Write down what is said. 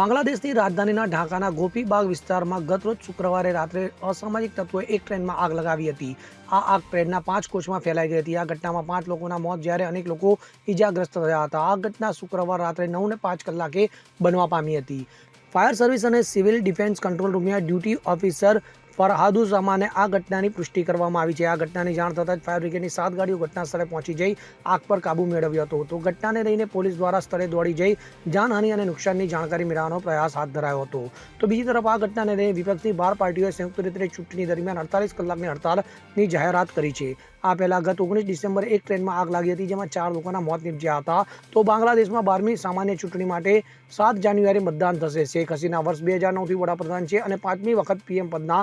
બાંગ્લાદેશની રાજધાનીના ઢાકાના ગોપીબાગ વિસ્તારમાં ગતરોજ શુક્રવારે રાત્રે અસામાજિક તત્વોએ એક ટ્રેનમાં આગ લગાવી હતી. આ આગ ટ્રેનના પાંચ કોચમાં ફેલાઈ ગઈ હતી. આ ઘટનામાં પાંચ લોકોના મોત જ્યારે અનેક લોકો ઈજાગ્રસ્ત થયા હતા. આ ઘટના શુક્રવાર રાત્રે નવ ને પાંચ કલાકે બનવા પામી હતી. ફાયર સર્વિસ અને સિવિલ ડિફેન્સ કંટ્રોલ રૂમના ડ્યુટી ઓફિસર ફરહાદુ સામાને આ ઘટનાની પુષ્ટિ કરવામાં આવી છે. આ ઘટનાની જાણ થતાં જ ફાયર બ્રિગેડની સાત ગાડીઓ ઘટના સ્થળે પહોંચી જઈ આગ પર કાબુ મેળવ્યો હતો. તો ઘટનાને લઈને પોલીસ દ્વારા સ્થળે દોડી જઈ જાનહાનિ અને નુકસાનની જાણકારી મેળવવાનો પ્રયાસ હાથ ધરાયો હતો. તો બીજી તરફ આ ઘટનાને લઈને વિપક્ષની બાર પાર્ટીઓએ સંયુક્ત રીતે ચૂંટણી દરમિયાન અડતાલીસ કલાકની હડતાલની જાહેરાત કરી છે. આ પહેલાં ગત ઓગણીસ ડિસેમ્બરે એક ટ્રેનમાં આગ લાગી હતી, જેમાં ચાર લોકોના મોત નીપજ્યા હતા. તો બાંગ્લાદેશમાં બારમી સામાન્ય ચૂંટણી માટે સાત જાન્યુઆરી મતદાન થશે. શેખ હસીના વર્ષ બે હજાર નવથી વડાપ્રધાન છે અને પાંચમી વખત પીએમ પદના